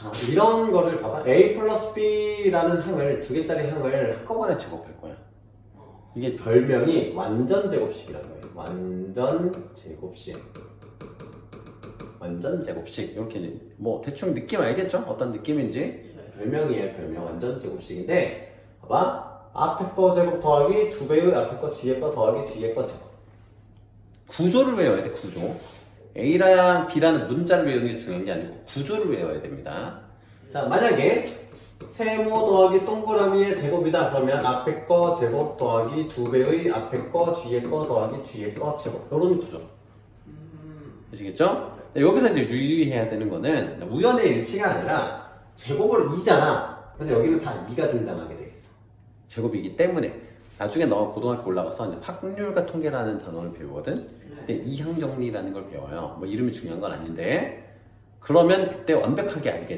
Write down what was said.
자, 이런 거를 봐봐. A 플러스 B라는 항을, 두 개짜리 항을 한꺼번에 제곱할 거야. 이게 별명이 완전 제곱식이라는 거예요. 완전 제곱식. 완전 제곱식. 이렇게 뭐 대충 느낌 알겠죠? 어떤 느낌인지. 별명이에요, 별명. 완전 제곱식인데, 봐봐. 앞에 거 제곱 더하기 두 배의 앞에 거 뒤에 거 더하기 뒤에 거 제곱. 구조를 외워야 돼, 구조. A랑 B라는 문자를 외우는 게 중요한 게 아니고 구조를 외워야 됩니다. 자, 만약에 세모 더하기 동그라미의 제곱이다 그러면 앞에 거 제곱 더하기 두 배의 앞에 거 뒤에 거 더하기 뒤에 거 제곱 이런 구조. 아시겠죠? 네, 여기서 이제 유의해야 되는 거는 우연의 일치가 아니라 제곱을 2잖아. 그래서 여기는 다 2가 등장하게 돼 있어. 제곱이기 때문에 나중에 너 고등학교 올라가서 이제 확률과 통계라는 단어를 배우거든. 그때 이항 정리라는 걸 배워요. 뭐 이름이 중요한 건 아닌데 그러면 그때 완벽하게 알게